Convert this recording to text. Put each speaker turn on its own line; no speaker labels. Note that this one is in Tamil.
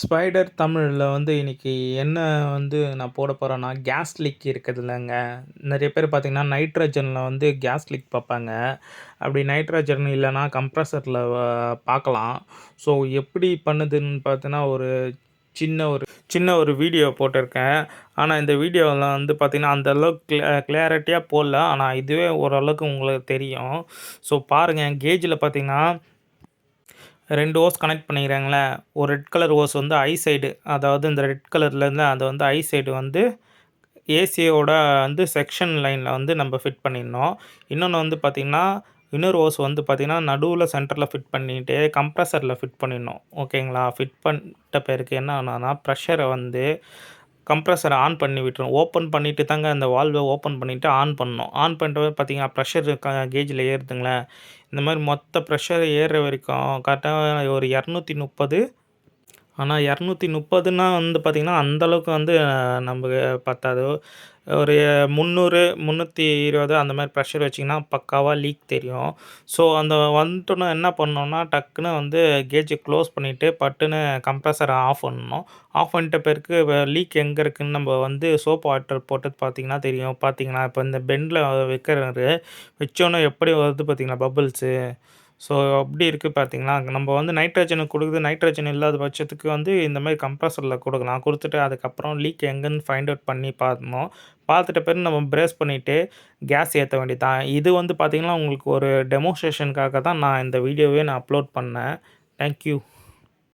ஸ்பைடர் தமிழில் வந்து இன்றைக்கி என்ன வந்து நான் போட போகிறேன்னா கேஸ் லீக் இருக்குதுல்லங்க நிறைய பேர் பார்த்திங்கன்னா நைட்ரஜனில் வந்து கேஸ் லீக் பார்ப்பாங்க. அப்படி நைட்ரஜன் இல்லைன்னா கம்ப்ரஸரில் பார்க்கலாம். ஸோ எப்படி பண்ணுதுன்னு பார்த்தீங்கன்னா ஒரு சின்ன ஒரு சின்ன ஒரு வீடியோ போட்டிருக்கேன். ஆனால் இந்த வீடியோவில் வந்து பார்த்திங்கன்னா அந்தளவுக்கு அளவுக்கு கிளியாரிட்டியாக போடல. ஆனால் இதுவே ஓரளவுக்கு உங்களுக்கு தெரியும். ஸோ பாருங்கள் கேஜில் பார்த்தீங்கன்னா ரெண்டு ஓஸ் கனெக்ட் பண்ணிக்கிறாங்களே. ஒரு ரெட் கலர் ஓஸ் வந்து ஐ சைடு. அதாவது இந்த ரெட் கலர்லேருந்து அது வந்து ஐ சைடு வந்து ஏசியோட வந்து செக்ஷன் லைனில் வந்து நம்ம ஃபிட் பண்ணிடணும். இன்னொன்று வந்து பார்த்திங்கன்னா இன்னொரு ஓஸ் வந்து பார்த்திங்கன்னா நடுவில் சென்டரில் ஃபிட் பண்ணிகிட்டே கம்ப்ரஸரில் ஃபிட் பண்ணிடணும். ஓகேங்களா? ஃபிட் பண்ணிட்ட பேருக்கு என்ன ஆனால் ப்ரெஷரை வந்து கம்ப்ரஸரை ஆன் பண்ணி விட்டுரும் ஓப்பன் பண்ணிவிட்டு தாங்க அந்த வால்வை ஓப்பன் பண்ணிவிட்டு ஆன் பண்ணணும். ஆன் பண்ணுறது பார்த்தீங்கன்னா ப்ரெஷர் கேஜில் ஏறுதுங்களேன். இந்த மாதிரி மொத்த ப்ரெஷர் ஏறுற வரைக்கும் கரெக்டாக ஒரு இரநூத்தி முப்பது. ஆனால் இரநூத்தி முப்பதுன்னா வந்து பார்த்திங்கன்னா அந்தளவுக்கு வந்து நமக்கு பத்தாது. ஒரு முந்நூறு முந்நூற்றி இருபது அந்த மாதிரி ப்ரெஷர் வச்சிங்கன்னா பக்காவாக லீக் தெரியும். ஸோ அந்த வந்துட்டோன்னா என்ன பண்ணோன்னா டக்குன்னு வந்து கேஜை க்ளோஸ் பண்ணிவிட்டு பட்டுன்னு கம்ப்ரஸரை ஆஃப் பண்ணணும். ஆஃப் பண்ணிட்ட பிறகு லீக் எங்கே இருக்குதுன்னு நம்ம வந்து சோப் வாட்டர் போட்டு பார்த்தீங்கன்னா தெரியும். பார்த்தீங்கன்னா இப்போ இந்த பெண்டில் வைக்கிறாரு வச்சோன்னே எப்படி வருது பார்த்திங்கன்னா பபுள்ஸு ஸோ அப்படி இருக்குது பார்த்தீங்களா நம்ம வந்து நைட்ரஜனுக்கு கொடுக்குது நைட்ரஜன் இல்லாத பட்சத்துக்கு வந்து இந்த மாதிரி கம்ப்ரஸரில் கொடுக்கலாம். கொடுத்துட்டு அதுக்கப்புறம் லீக் எங்கேன்னு ஃபைண்ட் அவுட் பண்ணி பார்க்கணும் பார்த்துட்ட பிறகு நம்ம பிரேஸ் பண்ணிவிட்டு கேஸ் ஏற்ற வேண்டியதான் இது வந்து பார்த்திங்கன்னா உங்களுக்கு ஒரு டெமோஸ்ட்ரேஷனுக்காக தான் நான் இந்த வீடியோவே நான் அப்லோட் பண்ணேன். தேங்க்யூ